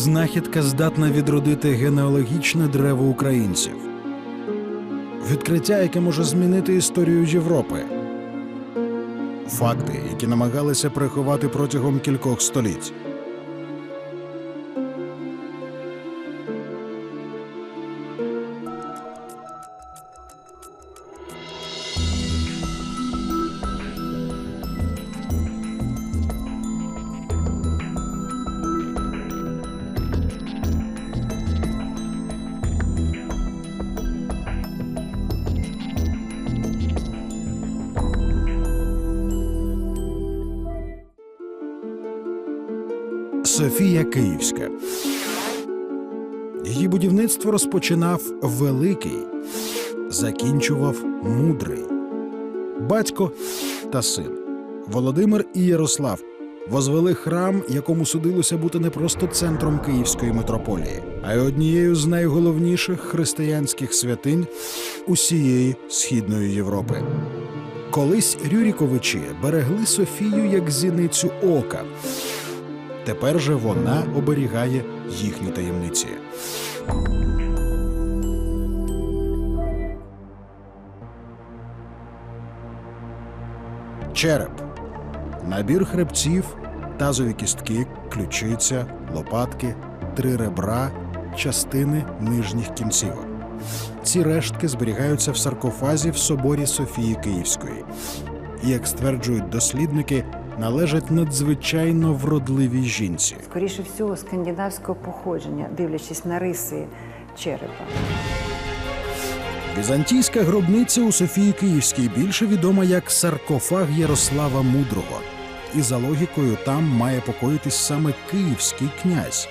знахідка здатна відродити генеалогічне древо українців. Відкриття, яке може змінити історію Європи. Факти, які намагалися приховати протягом кількох століть. Софія Київська. Її будівництво розпочинав великий, закінчував мудрий. Батько та син Володимир і Ярослав возвели храм, якому судилося бути не просто центром Київської митрополії, а й однією з найголовніших християнських святинь усієї східної Європи. Колись Рюріковичі берегли Софію як зіницю ока. Тепер же вона оберігає їхні таємниці. Череп набір хребців, тазові кістки, ключиця, лопатки, три ребра, частини нижніх кінцівок. Ці рештки зберігаються в саркофазі в соборі Софії Київської. І, як стверджують дослідники, належать надзвичайно вродливій жінці. скоріше всього, скандинавського походження, дивлячись на риси черепа. Візантійська гробниця у Софії Київській більше відома як саркофаг Ярослава Мудрого. І за логікою там має покоїтись саме київський князь.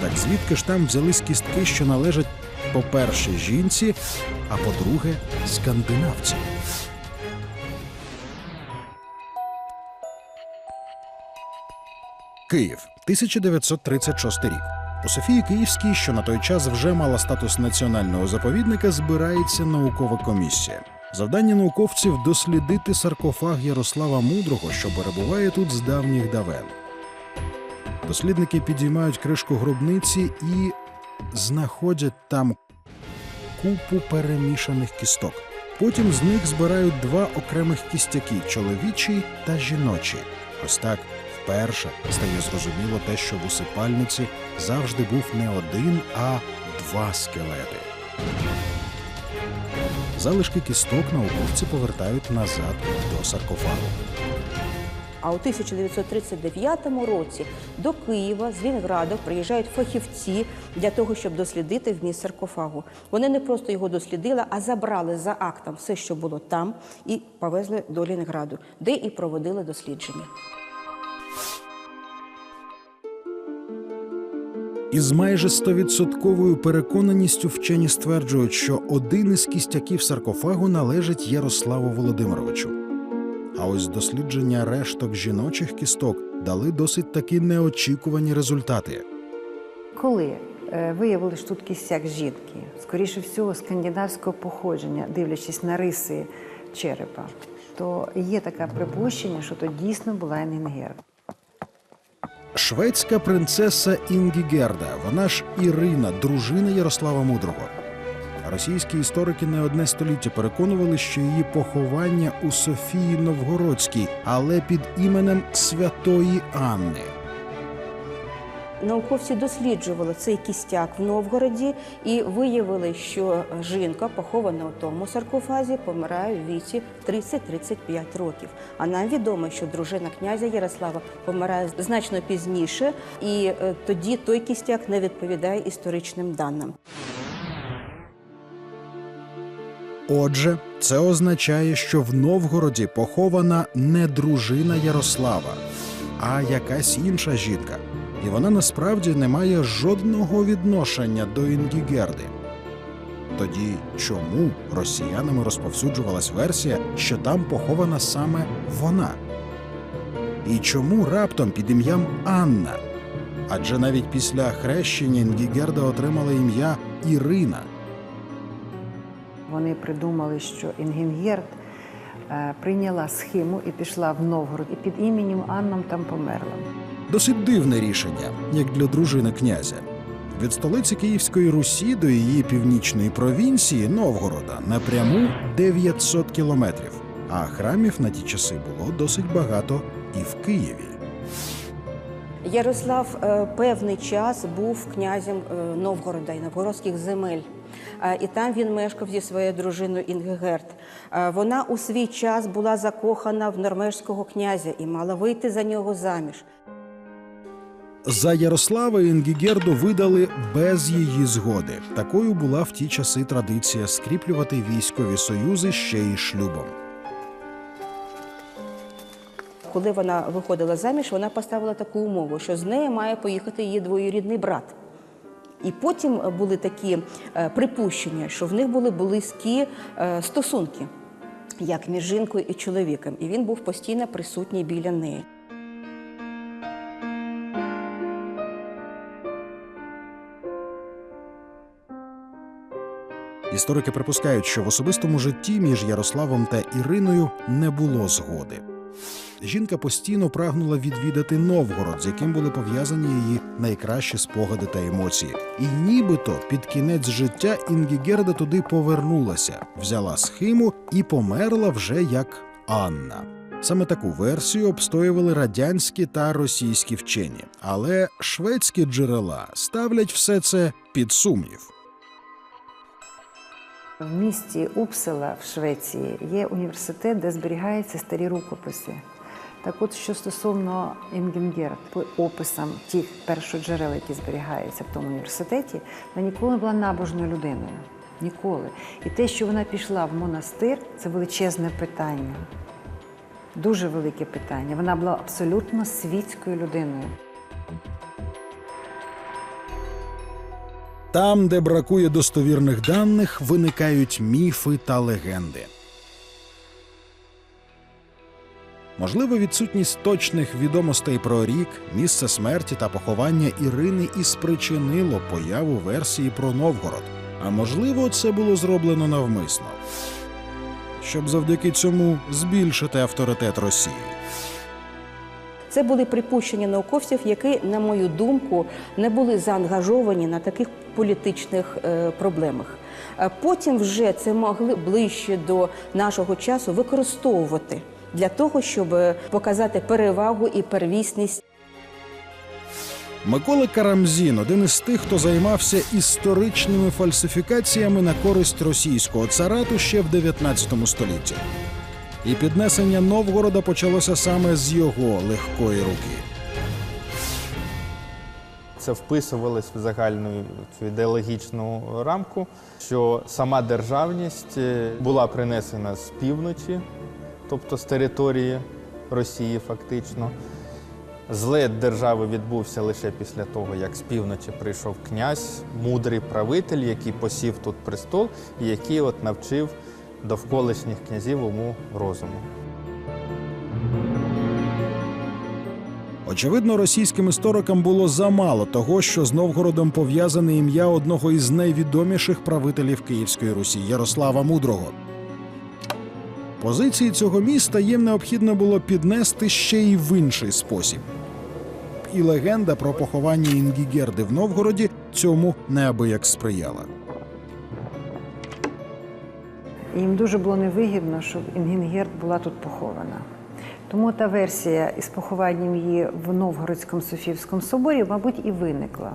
Так звідки ж там взялись кістки, що належать, по-перше, жінці, а по-друге, скандинавцям. Київ, 1936 рік. У Софії Київській, що на той час вже мала статус національного заповідника, збирається наукова комісія. Завдання науковців дослідити саркофаг Ярослава Мудрого, що перебуває тут з давніх давен. Дослідники підіймають кришку гробниці і знаходять там купу перемішаних кісток. Потім з них збирають два окремих кістяки чоловічий та жіночий. Ось так вперше стає зрозуміло те, що в усипальниці завжди був не один, а два скелети. Залишки кісток науковці повертають назад до саркофагу. А у 1939 році до Києва з Вінграду приїжджають фахівці для того, щоб дослідити вміст саркофагу. Вони не просто його дослідили, а забрали за актом все, що було там, і повезли до Лінграду, де і проводили дослідження. Із майже стовідсотковою переконаністю вчені стверджують, що один із кістяків саркофагу належить Ярославу Володимировичу. А ось дослідження решток жіночих кісток дали досить таки неочікувані результати. Коли е, виявили, що тут кістяк жінки, скоріше всього, скандинавського походження, дивлячись на риси черепа, то є таке припущення, що то дійсно була Енгінгерд. Шведська принцеса Інгігерда, вона ж Ірина, дружина Ярослава Мудрого. Російські історики не одне століття переконували, що її поховання у Софії Новгородській, але під іменем Святої Анни. Науковці досліджували цей кістяк в Новгороді і виявили, що жінка, похована у тому саркофазі, помирає в віці 30-35 років. А нам відомо, що дружина князя Ярослава помирає значно пізніше, і е, тоді той кістяк не відповідає історичним даним. Отже, це означає, що в Новгороді похована не дружина Ярослава, а якась інша жінка. І вона насправді не має жодного відношення до Інгігерди. Тоді чому росіянами розповсюджувалась версія, що там похована саме вона? І чому раптом під ім'ям Анна? Адже навіть після хрещення Інгігерда отримала ім'я Ірина. Вони придумали, що Інгінгерд е, прийняла схему і пішла в Новгород, і під іменем Анном там померла. Досить дивне рішення, як для дружини князя. Від столиці Київської Русі до її північної провінції Новгорода напряму 900 кілометрів, а храмів на ті часи було досить багато і в Києві. Ярослав е, певний час був князем е, Новгорода і новгородських земель. Е, І там він мешкав зі своєю дружиною Інгегерт. Вона у свій час була закохана в норвежського князя і мала вийти за нього заміж. За Ярослава Інгігерду видали без її згоди. Такою була в ті часи традиція скріплювати військові союзи ще й шлюбом. Коли вона виходила заміж, вона поставила таку умову, що з нею має поїхати її двоюрідний брат. І потім були такі е, припущення, що в них були близькі е, стосунки, як між жінкою і чоловіком, і він був постійно присутній біля неї. Історики припускають, що в особистому житті між Ярославом та Іриною не було згоди. Жінка постійно прагнула відвідати Новгород, з яким були пов'язані її найкращі спогади та емоції. І нібито під кінець життя Інгігерда туди повернулася, взяла схиму і померла вже як Анна. Саме таку версію обстоювали радянські та російські вчені, але шведські джерела ставлять все це під сумнів. В місті Упсела в Швеції є університет, де зберігаються старі рукописи. Так от, що стосовно Інгенгер, по описам тих першоджерел, які зберігаються в тому університеті, вона ніколи не була набожною людиною. Ніколи. І те, що вона пішла в монастир, це величезне питання. Дуже велике питання. Вона була абсолютно світською людиною. Там, де бракує достовірних даних, виникають міфи та легенди. Можливо, відсутність точних відомостей про рік, місце смерті та поховання Ірини і спричинило появу версії про Новгород. А можливо, це було зроблено навмисно, щоб завдяки цьому збільшити авторитет Росії. Це були припущення науковців, які, на мою думку, не були заангажовані на таких політичних е, проблемах. Е, Потім вже це могли ближче до нашого часу використовувати для того, щоб е, показати перевагу і первісність Микола Карамзін один із тих, хто займався історичними фальсифікаціями на користь російського царату ще в 19 столітті. І піднесення Новгорода почалося саме з його легкої руки. Це вписувалось в загальну цю ідеологічну рамку, що сама державність е, була принесена з півночі, тобто з території Росії, фактично. Злет держави відбувся лише після того, як з півночі прийшов князь, мудрий правитель, який посів тут престол і який от навчив довколишніх князів уму розуму. Очевидно, російським історикам було замало того, що з Новгородом пов'язане ім'я одного із найвідоміших правителів Київської Русі Ярослава Мудрого. Позиції цього міста їм необхідно було піднести ще й в інший спосіб. І легенда про поховання Інгігерди в Новгороді цьому неабияк сприяла. І Їм дуже було невигідно, щоб Інгінгерт була тут похована. Тому та версія із похованням її в Новгородському Софіївському соборі, мабуть, і виникла.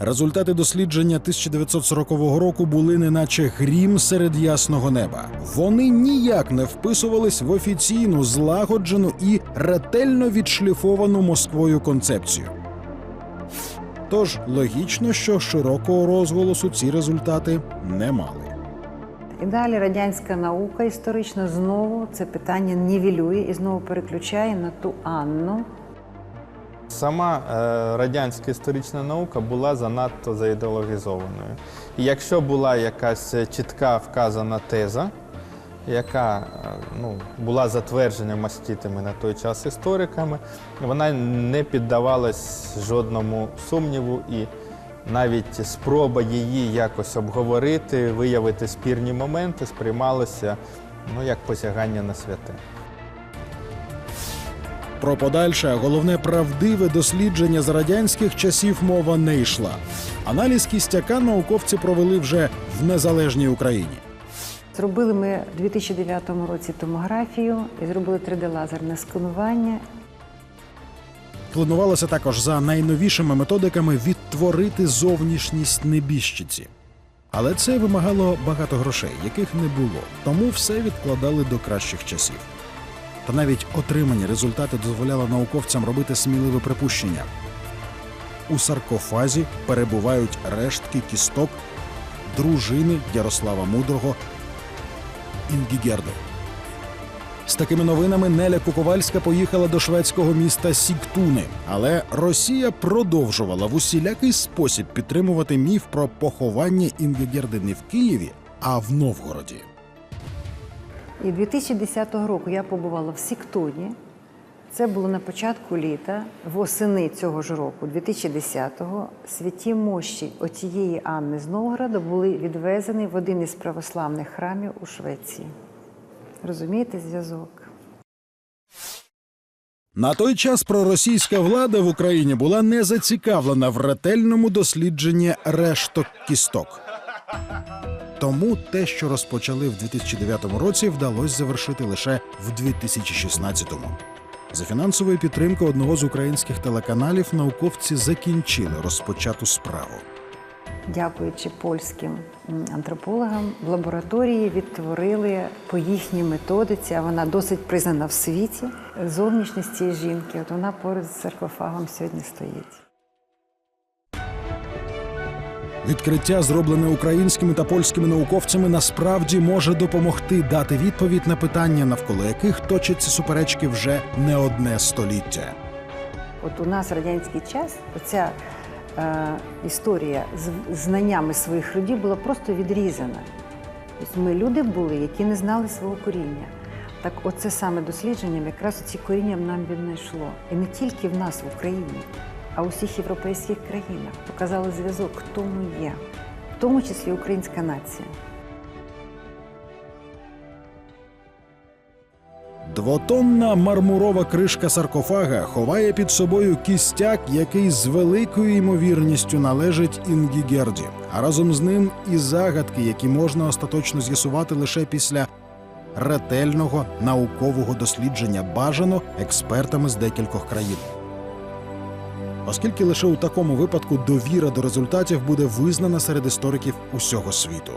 Результати дослідження 1940 року були неначе грім серед ясного неба. Вони ніяк не вписувались в офіційну, злагоджену і ретельно відшліфовану Москвою концепцію. Тож логічно, що широкого розголосу ці результати не мали. І далі радянська наука історична знову це питання нівелює і знову переключає на ту Анну. Сама е, радянська історична наука була занадто заідеологізованою. І якщо була якась чітка вказана теза, яка е, ну, була затверджена мастітими на той час істориками, вона не піддавалась жодному сумніву і навіть спроба її якось обговорити, виявити спірні моменти сприймалося ну, як посягання на святе. Про подальше, головне правдиве дослідження за радянських часів мова не йшла. Аналіз кістяка науковці провели вже в незалежній Україні. Зробили ми у 2009 році томографію і зробили 3D-лазерне сканування. Планувалося також за найновішими методиками відтворити зовнішність небіжчиці. Але це вимагало багато грошей, яких не було, тому все відкладали до кращих часів. Та навіть отримані результати дозволяло науковцям робити сміливе припущення. У саркофазі перебувають рештки кісток дружини Ярослава Мудрого Інгігерди. З такими новинами Неля Куковальська поїхала до шведського міста Сіктуни. Але Росія продовжувала в усілякий спосіб підтримувати міф про поховання Інгегерди не в Києві, а в Новгороді. І 2010 року я побувала в Сіктуні. Це було на початку літа, восени цього ж року, 2010-го, святі мощі отієї Анни з Новгорода були відвезені в один із православних храмів у Швеції. Розумієте зв'язок? На той час проросійська влада в Україні була не зацікавлена в ретельному дослідженні решток кісток. Тому те, що розпочали в 2009 році, вдалося завершити лише в 2016-му. За фінансовою підтримкою одного з українських телеканалів науковці закінчили розпочату справу. Дякуючи польським антропологам, в лабораторії відтворили по їхній методиці, а вона досить признана в світі. Зовнішність цієї жінки, от вона поруч з саркофагом сьогодні стоїть. Відкриття, зроблене українськими та польськими науковцями, насправді може допомогти дати відповідь на питання, навколо яких точаться суперечки вже не одне століття. От у нас в радянський час оця історія з знаннями своїх родів була просто відрізана. Тобто ми люди були, які не знали свого коріння. Так, оце саме дослідженням якраз ці коріння нам віднайшло. І не тільки в нас в Україні, а в усіх європейських країнах показали зв'язок, хто ми є, в тому числі українська нація. Двотонна мармурова кришка саркофага ховає під собою кістяк, який з великою ймовірністю належить Інгігерді, а разом з ним і загадки, які можна остаточно з'ясувати лише після ретельного наукового дослідження бажано експертами з декількох країн. Оскільки лише у такому випадку довіра до результатів буде визнана серед істориків усього світу.